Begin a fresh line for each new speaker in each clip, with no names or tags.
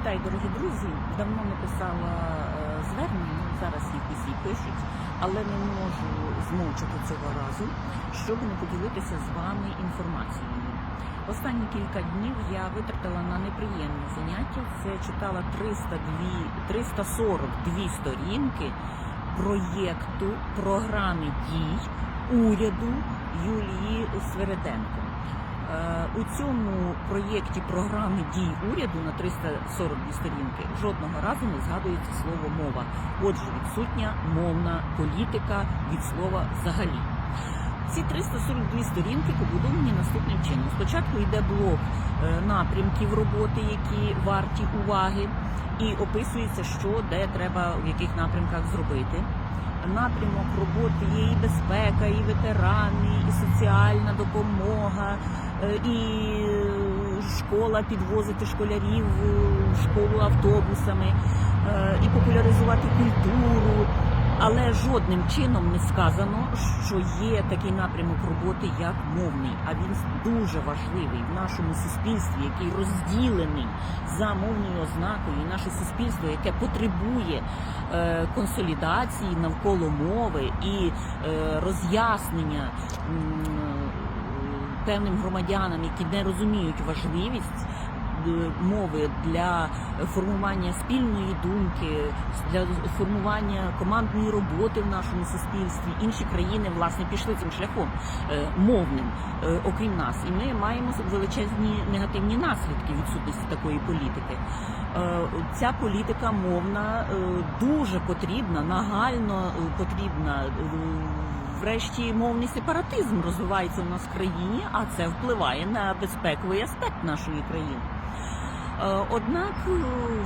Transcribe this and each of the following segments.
Вітаю, дорогі друзі. Давно не писала е, ну, зараз їх усі пишуть, але не можу змовчати цього разу, щоб не поділитися з вами інформацією. Останні кілька днів я витратила на неприємне заняття. Це читала 302, 342 сторінки проєкту програми дій уряду Юлії Свереденко. Е, У цьому проєкті програми дій уряду на 342 сторінки жодного разу не згадується слово мова. Отже, відсутня мовна політика від слова взагалі. Ці 342 сторінки побудовані наступним чином. Спочатку йде блок е, напрямків роботи, які варті уваги, і описується, що де треба в яких напрямках зробити. Напрямок роботи є і безпека, і ветерани, і соціальна допомога, е, і школа підвозити школярів в школу автобусами, е, і популяризувати культуру. Але жодним чином не сказано, що є такий напрямок роботи, як мовний. А він дуже важливий в нашому суспільстві, який розділений за мовною ознакою, і наше суспільство, яке потребує е, консолідації навколо мови і е, роз'яснення е, певним громадянам, які не розуміють важливість мови для формування спільної думки, для формування командної роботи в нашому суспільстві. Інші країни власне пішли цим шляхом е, мовним, е, окрім нас, і ми маємо величезні негативні наслідки відсутності такої політики. Е, Ця політика мовна е, дуже потрібна, нагально е, потрібна. Врешті мовний сепаратизм розвивається у нас в країні, а це впливає на безпековий аспект нашої країни. Е, Однак е,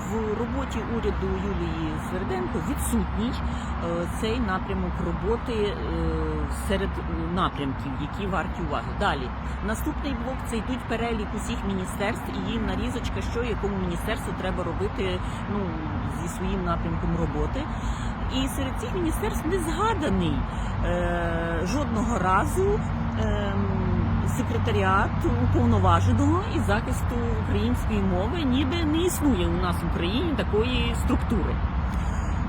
в роботі уряду Юлії Сверденко відсутній е, цей напрямок роботи серед напрямків, які варті уваги. Далі наступний блок це йдуть перелік усіх міністерств і їм нарізочка, що якому міністерству треба робити ну, зі своїм напрямком роботи. І серед цих міністерств не згаданий е, жодного разу. е, секретаріат уповноваженого і захисту української мови ніби не існує у нас в Україні такої структури.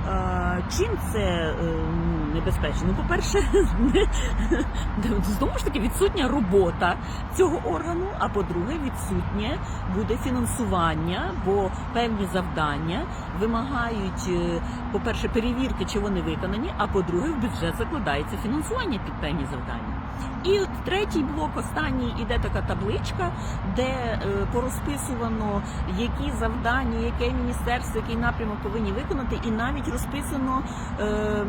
Е, Чим це е, ну, небезпечно? Ну, по-перше, знову ж таки відсутня робота цього органу. А по-друге, відсутнє буде фінансування, бо певні завдання вимагають, е, по-перше, перевірки, чи вони виконані, а по-друге, в бюджет закладається фінансування під певні завдання. І от третій блок, останній, іде така табличка, де е, порозписувано, які завдання, яке міністерство, який напрямок повинні виконати, і навіть розписано е,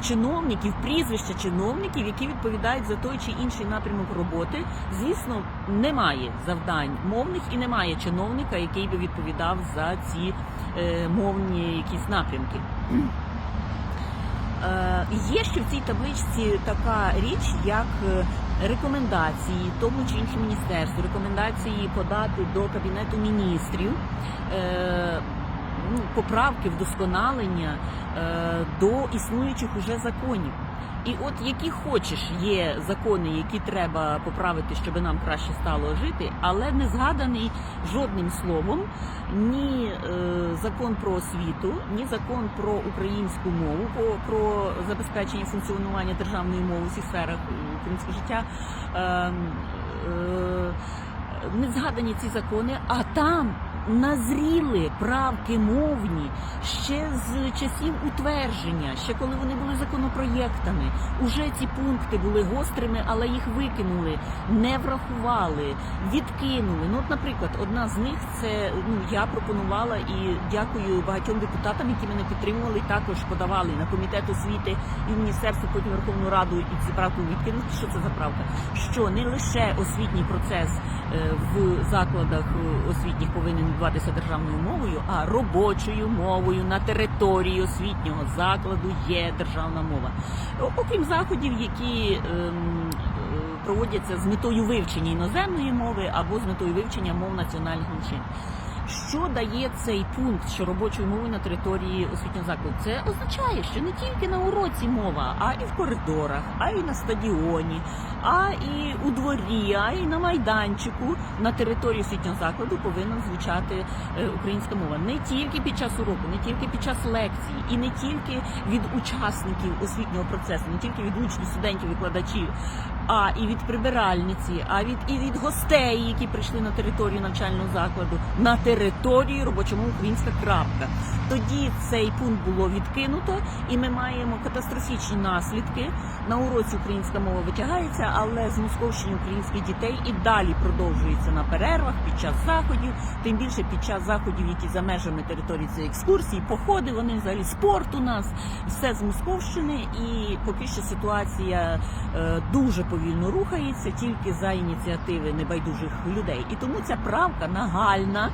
чиновників, прізвища чиновників, які відповідають за той чи інший напрямок роботи. Звісно, немає завдань мовних і немає чиновника, який би відповідав за ці е, мовні якісь напрямки. Е, Є ще в цій табличці така річ, як е, рекомендації тому чи іншому міністерству, рекомендації подати до кабінету міністрів. е, ну, Поправки, вдосконалення до існуючих уже законів. І от які хочеш є закони, які треба поправити, щоб нам краще стало жити, але не згаданий жодним словом ні е, закон про освіту, ні закон про українську мову, про, забезпечення функціонування державної мови у всіх сферах е, українського життя. Е, е, не згадані ці закони, а там назріли правки мовні ще з часів утвердження, ще коли вони були законопроєктами. Уже ці пункти були гострими, але їх викинули, не врахували, відкинули. Ну, от, наприклад, одна з них це ну я пропонувала і дякую багатьом депутатам, які мене підтримували, також подавали на комітет освіти і міністерство, потім Верховну Раду і ці правки відкинути. Що це за правка? Що не лише освітній процес в закладах е, освітніх повинен відбуватися державною мовою, а робочою мовою на території освітнього закладу є державна мова. Окрім заходів, які ем, е, проводяться з метою вивчення іноземної мови або з метою вивчення мов національних меншин. Що дає цей пункт, що робочою мовою на території освітнього закладу? Це означає, що не тільки на уроці мова, а і в коридорах, а і на стадіоні, а і у дворі, а і на майданчику. На території освітнього закладу повинна звучати е, українська мова. Не тільки під час уроку, не тільки під час лекції, і не тільки від учасників освітнього процесу, не тільки від учнів, студентів, викладачів, а і від прибиральниці, а від і від гостей, які прийшли на територію навчального закладу, на території робочому українська крапка. Тоді цей пункт було відкинуто, і ми маємо катастрофічні наслідки. На уроці українська мова витягається, але з московщини українських дітей і далі продовжується на перервах під час заходів. Тим більше під час заходів, які за межами території це екскурсії, походи, вони взагалі спорт у нас, все з московщини, і поки що ситуація е, дуже повільно рухається тільки за ініціативи небайдужих людей. І тому ця правка нагальна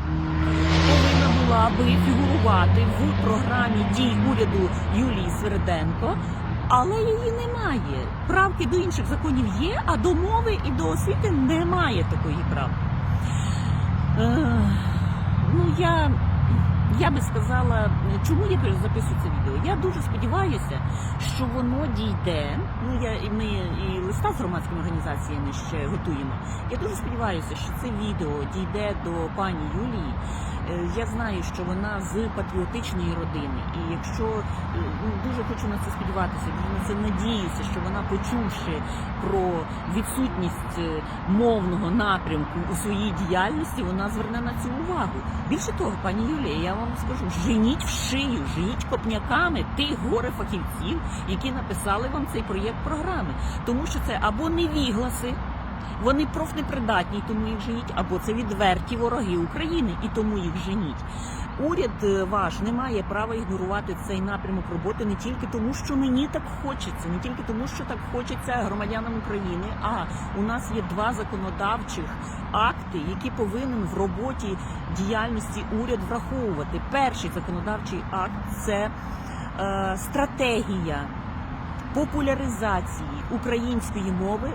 повинна була би фігурувати в програмі дій уряду Юлії Сверденко. Але її немає. Правки до інших законів є, а до мови і до освіти немає такої правки. Е, ну я, я би сказала, чому я записую це відео? Я дуже сподіваюся, що воно дійде. Ну я і ми і листа з громадськими організаціями ще готуємо. Я дуже сподіваюся, що це відео дійде до пані Юлії. Е, Я знаю, що вона з патріотичної родини, і якщо е, ну, дуже хочу на це сподіватися, дуже на це надіюся, що вона, почувши про відсутність е, мовного напрямку у своїй діяльності, вона зверне на це увагу. Більше того, пані Юлія, я вам скажу, женіть в шию, женіть копняками тих горе фахівців, які написали вам цей проєкт програми, тому що це або невігласи. Вони профнепридатні, тому їх женіть, або це відверті вороги України, і тому їх женіть. Уряд е, ваш не має права ігнорувати цей напрямок роботи не тільки тому, що мені так хочеться, не тільки тому, що так хочеться громадянам України. А у нас є два законодавчих акти, які повинен в роботі діяльності уряд враховувати. Перший законодавчий акт це е, стратегія популяризації української мови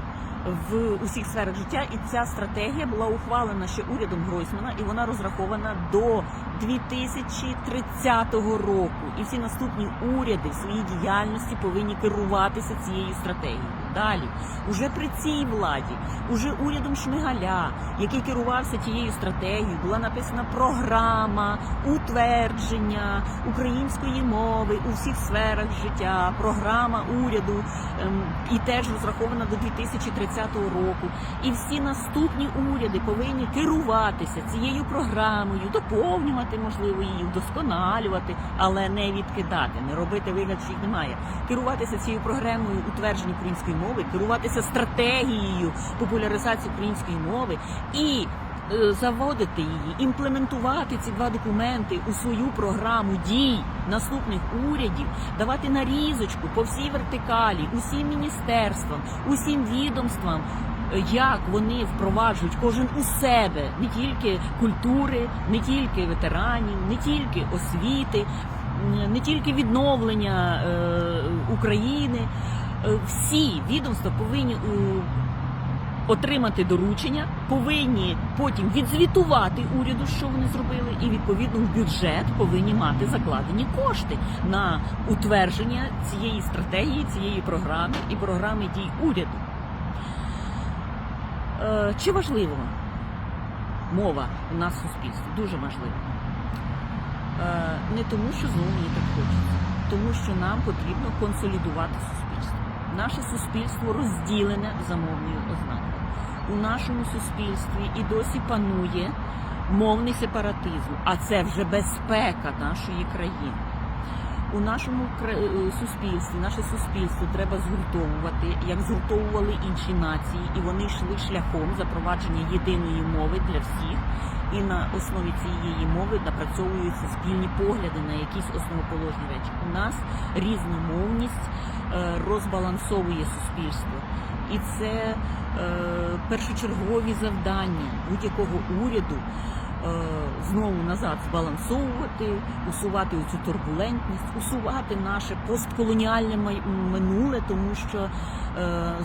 в усіх сферах життя, і ця стратегія була ухвалена ще урядом Гройсмана, і вона розрахована до 2030 року. І всі наступні уряди в своїй діяльності повинні керуватися цією стратегією. Далі, уже при цій владі, уже урядом Шмигаля, який керувався тією стратегією, була написана програма утвердження української мови у всіх сферах життя, програма уряду ем, і теж розрахована до 2030 року. І всі наступні уряди повинні керуватися цією програмою, доповнювати можливо її, вдосконалювати, але не відкидати, не робити вигляд, що їх немає. Керуватися цією програмою утвердження української мови, керуватися стратегією популяризації української мови і е, заводити її, імплементувати ці два документи у свою програму дій наступних урядів, давати нарізочку по всій вертикалі, усім міністерствам, усім відомствам. Як вони впроваджують кожен у себе не тільки культури, не тільки ветеранів, не тільки освіти, не тільки відновлення е, України. Е, Всі відомства повинні е, отримати доручення, повинні потім відзвітувати уряду, що вони зробили, і відповідно в бюджет повинні мати закладені кошти на утвердження цієї стратегії, цієї програми і програми дій уряду. Е, Чи важливо мова у нас в суспільстві? Дуже важливо. Е, Не тому, що знову мені так хочеться, тому що нам потрібно консолідувати суспільство. Наше суспільство розділене за мовною ознакою. У нашому суспільстві і досі панує мовний сепаратизм, а це вже безпека нашої країни. У нашому е, суспільстві, наше суспільство треба згуртовувати, як згуртовували інші нації, і вони йшли шляхом запровадження єдиної мови для всіх. І на основі цієї мови напрацьовуються спільні погляди на якісь основоположні речі. У нас різномовність е, розбалансовує суспільство, і це е, першочергові завдання будь-якого уряду знову назад збалансовувати, усувати цю турбулентність, усувати наше постколоніальне минуле, тому що е,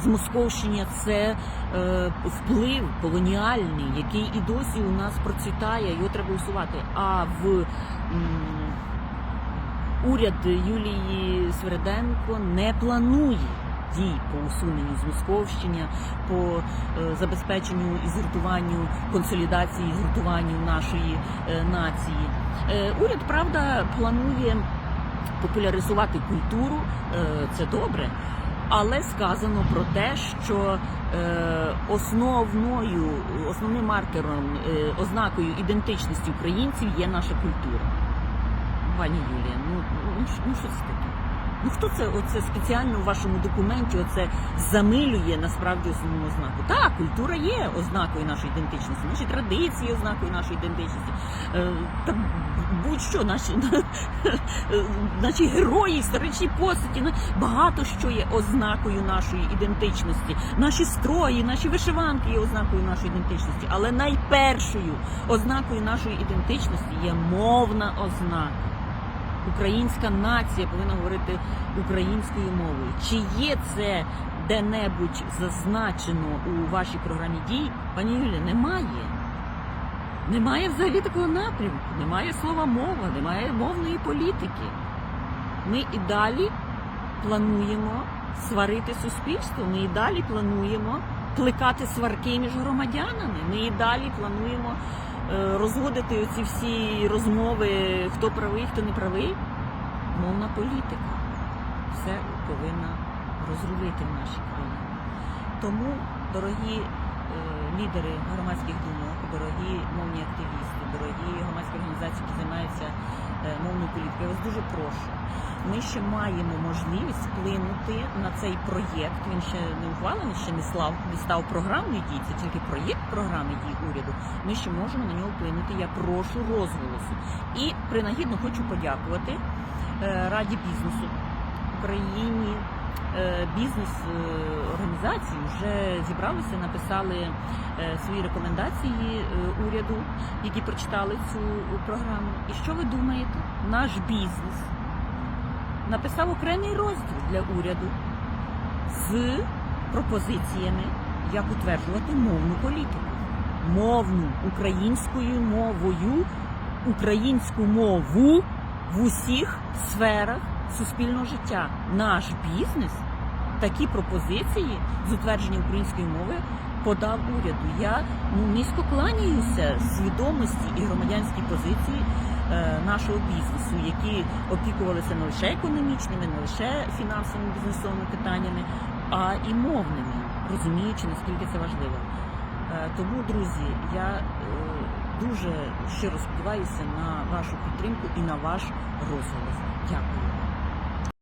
з Московщини це е, вплив колоніальний, який і досі у нас процвітає, його треба усувати. А в уряд Юлії Свереденко не планує дій по усуненню Московщини, по е, забезпеченню і згуртуванню консолідації, згуртуванню нашої е, нації. Е, уряд правда планує популяризувати культуру, це добре. Але сказано про те, що основною, основним маркером, ознакою ідентичності українців є наша культура. Пані Юлія, ну, ну, ну що це таке? Ну хто це оце спеціально в вашому документі оце замилює насправді основну ознаку? Так, культура є ознакою нашої ідентичності, наші традиції ознакою нашої ідентичності. Е, та будь-що наші, наші герої, історичні постаті, багато що є ознакою нашої ідентичності. Наші строї, наші вишиванки є ознакою нашої ідентичності. Але найпершою ознакою нашої ідентичності є мовна ознака. Українська нація повинна говорити українською мовою. Чи є це де-небудь зазначено у вашій програмі дій? Пані Юлі, немає. Немає взагалі такого напрямку, немає слова мова, немає мовної політики. Ми і далі плануємо сварити суспільство, ми і далі плануємо плекати сварки між громадянами, ми і далі плануємо розводити оці всі розмови, хто правий, хто не правий. Мовна політика все повинна розрулити в нашій країні. Тому, дорогі е, лідери громадських думок, дорогі мовні активісти, дорогі громадські організації, які займаються е, мовною політикою, я вас дуже прошу. Ми ще маємо можливість вплинути на цей проєкт. Він ще не ухвалений, ще не слав не став програмою дій. Це тільки проєкт програми дій уряду. Ми ще можемо на нього вплинути. Я прошу розголосу. І принагідно хочу подякувати е, Раді бізнесу Україні. Е, Бізнес е, вже зібралися, написали е, свої рекомендації уряду, які прочитали цю програму. І що ви думаєте? Наш бізнес написав окремий розділ для уряду з пропозиціями, як утверджувати мовну політику. Мовну українською мовою, українську мову в усіх сферах суспільного життя. Наш бізнес такі пропозиції з утвердження української мови подав уряду. Я ну, низько кланяюся свідомості і громадянській позиції е, нашого бізнесу, які опікувалися не лише економічними, не лише фінансовими бізнесовими питаннями, а і мовними, розуміючи наскільки це важливо. Е, Тому, друзі, я е, дуже щиро сподіваюся на вашу підтримку і на ваш розголос. Дякую.